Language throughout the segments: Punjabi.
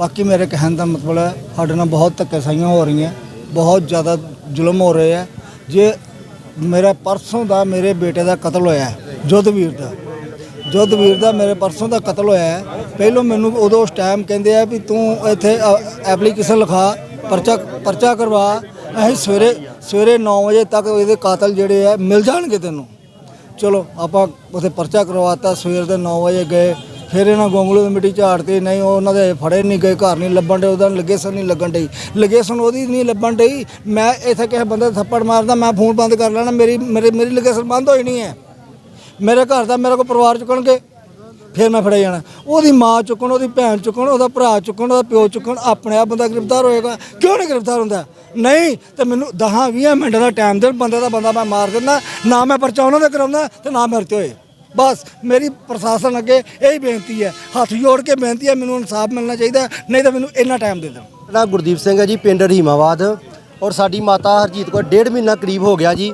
ਬਾਕੀ ਮੇਰੇ ਕਹਿਣ ਦਾ ਮਤਲਬ ਹੈ, ਸਾਡੇ ਨਾਲ ਬਹੁਤ ਧੱਕੇਸਾਈਆਂ ਹੋ ਰਹੀਆਂ, ਬਹੁਤ ਜ਼ਿਆਦਾ ਜ਼ੁਲਮ ਹੋ ਰਹੇ ਹੈ ਜੇ ਮੇਰਾ ਪਰਸੋਂ ਦਾ ਮੇਰੇ ਬੇਟੇ ਦਾ ਕਤਲ ਹੋਇਆ ਹੈ, ਜੋਧਵੀਰ ਦਾ ਜੋਧਵੀਰ ਦਾ ਮੇਰੇ ਪਰਸੋਂ ਦਾ ਕਤਲ ਹੋਇਆ ਹੈ, ਪਹਿਲੋਂ ਮੈਨੂੰ ਉਦੋਂ ਉਸ ਟਾਈਮ ਕਹਿੰਦੇ ਆ ਵੀ ਤੂੰ ਇੱਥੇ ਐਪਲੀਕੇਸ਼ਨ ਲਿਖਾ, ਪਰਚਾ ਪਰਚਾ ਕਰਵਾ, ਅਸੀਂ ਸਵੇਰੇ ਸਵੇਰੇ 9 ਵਜੇ ਤੱਕ ਇਹਦੇ ਕਾਤਲ ਜਿਹੜੇ ਆ, ਮਿਲ ਜਾਣਗੇ ਤੈਨੂੰ। ਚਲੋ, ਆਪਾਂ ਉੱਥੇ ਪਰਚਾ ਕਰਵਾਤਾ, ਸਵੇਰ ਦੇ 9 ਵਜੇ ਗਏ ਫਿਰ ਇਹਨਾਂ ਗੋਂਗਲੂ ਦੀ ਮਿੱਟੀ ਝਾੜਤੀ ਨਹੀਂ, ਉਹ ਉਹਨਾਂ ਦੇ ਫੜੇ ਨਹੀਂ ਗਏ, ਘਰ ਨਹੀਂ ਲੱਭਣ ਡੇ ਉਹਦਾ ਲਗੇਸਨ ਨਹੀਂ ਲੱਗਣ ਡਈ। ਲਗੇਸਨ ਉਹਦੀ ਨਹੀਂ ਲੱਭਣ ਡਈ। ਮੈਂ ਇੱਥੇ ਕਿਸੇ ਬੰਦੇ ਥੱਪੜ ਮਾਰਦਾ, ਮੈਂ ਫੋਨ ਬੰਦ ਕਰ ਲੈਣਾ, ਮੇਰੀ, ਮੇਰੇ, ਮੇਰੀ ਲਗੇਸਨ ਬੰਦ ਹੋਈ ਨਹੀਂ ਹੈ। ਮੇਰੇ ਘਰ ਦਾ, ਮੇਰੇ ਕੋਲ ਪਰਿਵਾਰ ਚੁੱਕਣਗੇ, ਫਿਰ ਮੈਂ ਫੜਿਆ ਜਾਣਾ। ਉਹਦੀ ਮਾਂ ਚੁੱਕਣ, ਉਹਦੀ ਭੈਣ ਚੁੱਕਣ, ਉਹਦਾ ਭਰਾ ਚੁੱਕਣ, ਉਹਦਾ ਪਿਓ ਚੁੱਕਣ, ਆਪਣੇ ਆਪ ਬੰਦਾ ਗ੍ਰਿਫਤਾਰ ਹੋਏਗਾ। ਕਿਉਂ ਨਹੀਂ ਗ੍ਰਿਫਤਾਰ ਹੁੰਦਾ? ਨਹੀਂ, ਤੇ ਮੈਨੂੰ 10 20 ਮਿੰਟ ਦਾ ਟਾਈਮ ਦੇਣ ਬੰਦੇ ਦਾ ਬੰਦਾ ਮੈਂ ਮਾਰ ਦਿੰਦਾ, ਨਾ ਮੈਂ ਪਰਚਾ ਉਹਨਾਂ ਦੇ ਕਰਾਉਂਦਾ ਤੇ ਨਾ ਮੇਰੇ ਤੇ ਹੋਏ। ਬਸ ਮੇਰੀ ਪ੍ਰਸ਼ਾਸਨ ਅੱਗੇ ਇਹੀ ਬੇਨਤੀ ਹੈ, ਹੱਥ ਜੋੜ ਕੇ ਬੇਨਤੀ ਹੈ, ਮੈਨੂੰ ਇਨਸਾਫ ਮਿਲਣਾ ਚਾਹੀਦਾ, ਨਹੀਂ ਤਾਂ ਮੈਨੂੰ ਇੰਨਾ ਟਾਈਮ ਦੇ ਦਿਓ। ਮੇਰਾ ਗੁਰਦੀਪ ਸਿੰਘ ਹੈ ਜੀ, ਪਿੰਡ ਰੀਮਾਵਾਦ ਔਰ ਸਾਡੀ ਮਾਤਾ ਹਰਜੀਤ ਕੌਰ ਡੇਢ ਮਹੀਨਾ ਕਰੀਬ ਹੋ ਗਿਆ ਜੀ।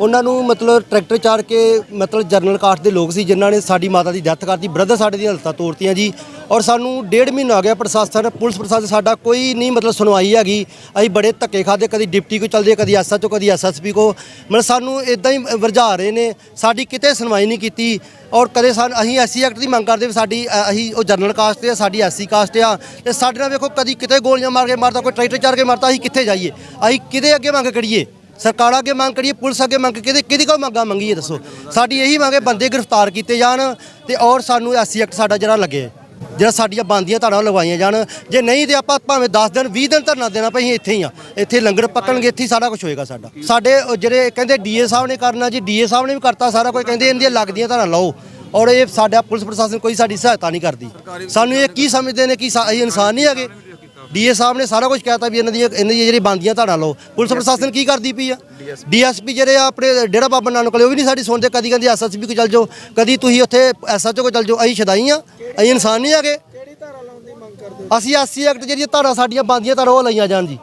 ਉਹਨਾਂ ਨੂੰ ਮਤਲਬ ਟਰੈਕਟਰ ਚਾੜ ਕੇ ਮਤਲਬ ਜਰਨਲ ਕਾਸਟ ਦੇ ਲੋਕ ਸੀ, ਜਿਨ੍ਹਾਂ ਨੇ ਸਾਡੀ ਮਾਤਾ ਦੀ ਡੈਥ ਕਰਤੀ ਬ੍ਰਦਰ ਸਾਡੇ ਦੀਆਂ ਹਲਤਾਂ ਤੋੜਤੀਆਂ ਜੀ। ਔਰ ਸਾਨੂੰ ਡੇਢ ਮਹੀਨਾ ਹੋ ਗਿਆ ਪ੍ਰਸ਼ਾਸਨ ਪੁਲਿਸ ਪ੍ਰਸ਼ਾਸਨ ਸਾਡਾ ਕੋਈ ਨਹੀਂ ਮਤਲਬ ਸੁਣਵਾਈ ਹੈਗੀ। ਅਸੀਂ ਬੜੇ ਧੱਕੇ ਖਾਦੇ ਕਦੀ ਡਿਪਟੀ ਕੋ ਚਲਦੇ ਕਦੀ ਐਸਐਚਓ ਕਦੀ ਐਸਐਸਪੀ ਕੋ ਮਤਲਬ ਸਾਨੂੰ ਇਦਾਂ ਹੀ ਵਰਜਾ ਰਹੇ ਨੇ। ਸਾਡੀ ਕਿਤੇ ਸੁਣਵਾਈ ਨਹੀਂ ਕੀਤੀ। ਔਰ ਕਦੇ ਸਾਨੂੰ ਅਸੀਂ ਐਸਸੀ ਐਕਟ ਦੀ ਮੰਗ ਕਰਦੇ ਵੀ ਸਾਡੀ ਅ, ਅਸੀਂ ਉਹ ਜਨਰਲ ਕਾਸਟ ਆ ਸਾਡੀ ਐਸਸੀ ਕਾਸਟ ਆ। ਤੇ ਸਾਡੇ ਨਾਲ ਵੇਖੋ ਕਦੀ ਕਿਤੇ ਗੋਲੀਆਂ ਮਾਰ ਕੇ ਮਾਰਦਾ ਕੋਈ ਟਰੈਕਟਰ ਚਾੜ ਕੇ ਮਾਰਦਾ ਅਸੀਂ ਕਿੱਥੇ ਜਾਈਏ? ਅਸੀਂ ਕਿਹਦੇ ਅੱਗੇ ਮੰਗ ਕਰੀਏ? ਸਰਕਾਰਾਂ ਅੱਗੇ ਮੰਗ ਕਰੀਏ ਪੁਲਿਸ ਅੱਗੇ ਮੰਗ ਕਿਹਦੇ ਕਿਹਦੀ ਕੋ ਮੰਗਾਂ ਮੰਗੀਏ ਦੱਸੋ? ਸਾਡੀ ਇਹੀ ਮੰਗ ਹੈ ਬੰਦੇ ਗ੍ਰਿਫਤਾਰ ਕੀਤੇ ਜਾਣ ਤੇ ਔਰ ਸਾਨੂੰ ਐਸਸੀ ਐਕਟ ਸਾਡਾ ਜਿਹੜਾ ਲੱਗੇ ਜਿਹੜਾ ਸਾਡੀਆਂ ਬੰਦੀਆਂ ਧਾਰਾਂ ਲਗਵਾਈਆਂ ਜਾਣ। ਜੇ ਨਹੀਂ ਤੇ ਆਪਾਂ ਭਾਵੇਂ 10 ਦਿਨ 20 ਦਿਨ ਧਰਨਾ ਦੇਣਾ ਪਈ ਅਸੀਂ ਇੱਥੇ ਹੀ ਆ। ਇੱਥੇ ਲੰਗਰ ਪੱਕਣਗੇ, ਇੱਥੇ ਹੀ ਸਾਰਾ ਕੁਝ ਹੋਏਗਾ ਸਾਡਾ। ਸਾਡੇ ਜਿਹੜੇ ਕਹਿੰਦੇ ਡੀਏ ਸਾਹਿਬ ਨੇ ਕਰਨਾ ਜੀ, ਡੀਏ ਸਾਹਿਬ ਨੇ ਵੀ ਕਰਤਾ ਸਾਰਾ ਕੁਝ ਕਹਿੰਦੇ ਇਹਨਾਂ ਦੀਆਂ ਲੱਗਦੀਆਂ ਧਾਰਾਂ ਲਾਓ। ਔਰ ਇਹ ਸਾਡਾ ਪੁਲਿਸ ਪ੍ਰਸ਼ਾਸਨ ਕੋਈ ਸਾਡੀ ਸਹਾਇਤਾ ਨਹੀਂ ਕਰਦੀ। ਸਾਨੂੰ ਇਹ ਕੀ ਸਮਝਦੇ ਨੇ ਕਿ ਸਾ- ਅਸੀਂ ਇਨਸਾਨ ਨਹੀਂ ਹੈਗੇ। ਡੀਏ ਸਾਹਿਬ ਨੇ ਸਾਰਾ ਕੁਝ ਕਹਿਤਾ ਵੀ ਇਹਨਾਂ ਦੀਆਂ ਇਹਨਾਂ ਦੀਆਂ ਜਿਹੜੀ ਬੰਦੀਆਂ ਧਾਰਾਂ ਲਓ। ਪੁਲਿਸ ਪ੍ਰਸ਼ਾਸਨ ਕੀ ਕਰਦੀ ਪਈ ਆ? ਡੀਐਸਪੀ ਜਿਹੜੇ ਆ ਆਪਣੇ ਡੇਰਾ ਬਾਬਾ ਨਾਨਕ ਵਾਲੇ, ਉਹ ਵੀ ਨਹੀਂ ਸਾਡੀ ਸੁਣਦੇ। ਕਦੀ ਕਹਿੰਦੇ ਐਸਐਸਪੀ ਕੋ ਚੱਲ ਜਾਓ, ਕਦੀ ਤੁਸੀਂ ਉੱਥੇ ਐਸਐਚਓ ਕੋ ਚੱਲ ਜਾਓ, ਅਸੀਂ ਛਦਾਈ ਆ। ਅਸੀਂ ਇਨਸਾਨ ਨਹੀਂ ਹੈਗੇ। ਅਸੀਂ 80 ਐਕਟ ਜਿਹੜੀਆਂ ਧਾਰਾਂ ਸਾਡੀਆਂ ਬੰਦੀਆਂ ਧਾਰਾਂ ਉਹ ਲਈਆਂ ਜਾਣ ਜੀ।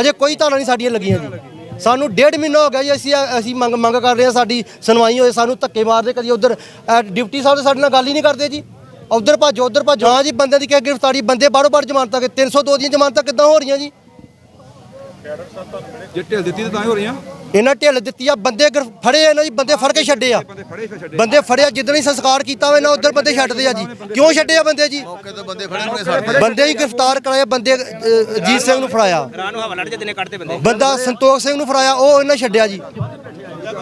ਅਜੇ ਕੋਈ ਧਾਰਾਂ ਨਹੀਂ ਸਾਡੀਆਂ ਲੱਗੀਆਂ ਜੀ। ਸਾਨੂੰ ਡੇਢ ਮਹੀਨਾ ਹੋ ਗਿਆ ਜੀ ਅਸੀਂ ਅਸੀਂ ਮੰਗ ਮੰਗ ਕਰ ਰਹੇ ਹਾਂ ਸਾਡੀ ਸੁਣਵਾਈ ਹੋਏ ਸਾਨੂੰ ਧੱਕੇ ਮਾਰਦੇ ਕਦੀ ਉਧਰ। ਡਿਪਟੀ ਸਾਹਿਬ ਸਾਡੇ ਨਾਲ ਗੱਲ ਹੀ ਨਹੀਂ ਕਰਦੇ ਜੀ। ਉਧਰ ਭੱਜੋ ਉਧਰ ਭੱਜੋ। ਹਾਂ ਜੀ ਬੰਦੇ ਦੀ ਕਿਹ ਗ੍ਰਿਫਤਾਰੀ ਬੰਦੇ ਬਾਰੋ ਬਾਰ ਜ਼ਮਾਨਤਾਂ ਕਿ 302 ਦੀਆਂ ਜ਼ਮਾਨਤਾਂ ਕਿੱਦਾਂ ਹੋ ਰਹੀਆਂ ਜੀ? ਜੇ ਢਿੱਲ ਦਿੱਤੀ ਤਾਂ ਤਾਂ ਹੀ ਹੋ ਰਹੀਆਂ। ਇਹਨਾਂ ਢਿੱਲ ਦਿੱਤੀ ਆ ਬੰਦੇ ਗ੍ਰਿਫ- ਫੜੇ ਆ ਇਹਨਾਂ ਜੀ ਬੰਦੇ ਫੜ ਕੇ ਛੱਡੇ ਆ। ਬੰਦੇ ਫੜੇ ਫਿਰ ਛੱਡੇ ਬੰਦੇ ਫੜਿਆ ਜਿੱਦਣ ਹੀ ਸੰਸਕਾਰ ਕੀਤਾ ਹੋਇਆ ਨਾ ਉਧਰ ਬੰਦੇ ਛੱਡਦੇ ਆ ਜੀ। ਕਿਉਂ ਛੱਡੇ ਆ ਬੰਦੇ ਜੀ? ਬੰਦੇ ਹੀ ਗ੍ਰਿਫਤਾਰ ਕਰਾਏ ਬੰਦੇ ਅ, ਅਜੀਤ ਸਿੰਘ ਨੂੰ ਫੜਾਇਆ। ਰਾਹ ਨੂੰ ਹਵਾ ਲੜ ਜਾਂਦੇ ਨੇ ਕੱਢਦੇ ਬੰਦੇ। ਬੰਦਾ ਸੰਤੋਖ ਸਿੰਘ ਨੂੰ ਫੜਾਇਆ ਉਹ ਇਹਨਾਂ ਛੱਡਿਆ ਜੀ।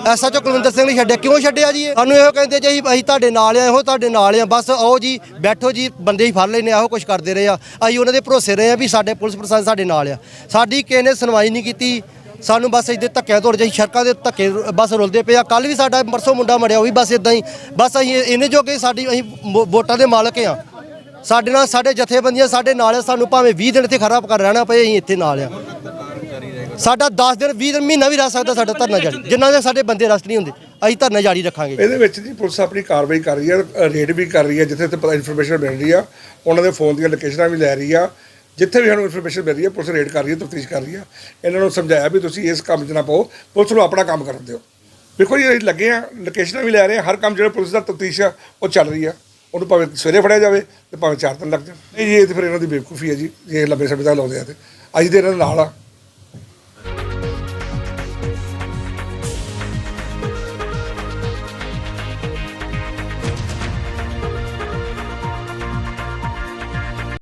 ਐਸਐਚਓ ਕੁਲਵਿੰਦਰ ਸਿੰਘ ਨੇ ਛੱਡਿਆ। ਕਿਉਂ ਛੱਡਿਆ ਜੀ ਇਹ? ਸਾਨੂੰ ਇਹੋ ਕਹਿੰਦੇ ਜੀ ਅਸੀਂ ਅਸੀਂ ਤੁਹਾਡੇ ਨਾਲ ਆ ਇਹੋ ਤੁਹਾਡੇ ਨਾਲ ਆ। ਬਸ ਆਓ ਜੀ ਬੈਠੋ ਜੀ ਬੰਦੇ ਹੀ ਫੜ ਲੈਨੇ ਇਹੋ ਕੁਝ ਕਰਦੇ ਰਹੇ ਆ। ਅਸੀਂ ਉਹਨਾਂ ਦੇ ਭਰੋਸੇ ਰਹੇ ਆ ਵੀ ਸਾਡੇ ਪੁਲਿਸ ਪ੍ਰਸ਼ਾਸਨ ਸਾਡੇ ਨਾਲ ਆ। ਸਾਡੀ ਕਿਸੇ ਨੇ ਸੁਣਵਾਈ ਨਹੀਂ ਕੀਤੀ। ਸਾਨੂੰ ਬਸ ਇੱਦੇ ਧੱਕਿਆਂ ਤੋੜ ਜਾਈ, ਸੜਕਾਂ ਦੇ ਧੱਕੇ ਬਸ ਰੁਲਦੇ ਪਏ ਆ। ਕੱਲ ਵੀ ਸਾਡਾ ਪਰਸੋਂ ਮੁੰਡਾ ਮੜਿਆ ਉਹ ਵੀ ਬਸ ਇਦਾਂ ਹੀ। ਬਸ ਅਸੀਂ ਇਹਨੇ ਜੋਗੇ ਸਾਡੀ ਅਸੀਂ ਵੋਟਾਂ ਦੇ ਮਾਲਕ ਆ। ਸਾਡੇ ਨਾਲ ਸਾਡੇ ਜਥੇਬੰਦੀਆਂ, ਸਾਡੇ ਨਾਲ ਆ, ਸਾਨੂੰ ਭਾਵੇਂ 20 ਦਿਨ ਇੱਥੇ ਖਰਾਬ ਕਰ ਰਹਿਣਾ ਪਏ, ਅਸੀਂ ਇੱਥੇ ਨਾਲ ਆ। ਸਾਡਾ 10 ਦਿਨ 20 ਦਿਨ, ਮਹੀਨਾ ਵੀ ਰਹਿ ਸਕਦਾ ਸਾਡਾ ਧਰਨਾ ਜਾਰੀ। ਜਿੰਨਾ ਦੇ ਸਾਡੇ ਬੰਦੇ ਰਸਟ ਨਹੀਂ ਹੁੰਦੇ, ਅਸੀਂ ਧਰਨਾ ਜਾਰੀ ਰੱਖਾਂਗੇ। ਇਹਦੇ ਵਿੱਚ ਜੀ ਪੁਲਿਸ ਆਪਣੀ ਕਾਰਵਾਈ ਕਰ ਰਹੀ ਹੈ, ਰੇਡ ਵੀ ਕਰ ਰਹੀ ਹੈ, ਜਿੱਥੇ ਤੇ ਪਤਾ ਇਨਫੋਰਮੇਸ਼ਨ ਮਿਲ ਰਹੀ ਆ। ਉਹਨਾਂ ਦੇ ਫੋਨ ਦੀਆਂ ਲੋਕੇਸ਼ਨਾਂ ਵੀ ਲੈ ਰਹੀ ਆ। ਜਿੱਥੇ ਵੀ ਸਾਨੂੰ ਇਨਫੋਰਮੇਸ਼ਨ ਮਿਲ ਰਹੀ ਹੈ, ਪੁਲਿਸ ਰੇਡ ਕਰ ਰਹੀ ਹੈ, ਤਫਤੀਸ਼ ਕਰ ਰਹੀ ਹੈ। ਇਹਨਾਂ ਨੂੰ ਸਮਝਾਇਆ ਵੀ ਤੁਸੀਂ ਇਸ ਕੰਮ 'ਚ ਨਾ ਪਾਓ, ਪੁਲਿਸ ਨੂੰ ਆਪਣਾ ਕੰਮ ਕਰਨ ਦਿਓ। ਦੇਖੋ ਜੀ, ਅਸੀਂ ਲੱਗੇ ਆ ਲੋਕੇਸ਼ਨਾਂ ਵੀ ਲੈ ਰਹੇ ਆ ਹਰ ਕੰਮ ਜਿਹੜਾ ਪੁਲਿਸ ਦਾ ਤਫਤੀਸ਼ ਆ, ਉਹ ਚੱਲ ਰਹੀ ਆ। ਉਹਨੂੰ ਭਾਵੇਂ ਸਵੇਰੇ ਫੜਿਆ ਜਾਵੇ ਤੇ ਭਾਵੇਂ ਚਾਰ ਦਿਨ ਲੱਗ ਜਾਣ। ਇਹ ਜੀ, ਇਹ ਤੇ ਫਿਰ ਇਹਨਾਂ ਦੀ ਬੇਵਕੂਫੀ ਹੈ ਜੀ ਜੇ, ਇਹ ਲੰਬੇ ਸਮੇਂ ਤੱਕ ਲਾਉਂਦੇ ਆ ਤੇ। ਅੱਜ ਦੇ ਇਹਨਾਂ ਦੇ ਨਾਲ ਆ।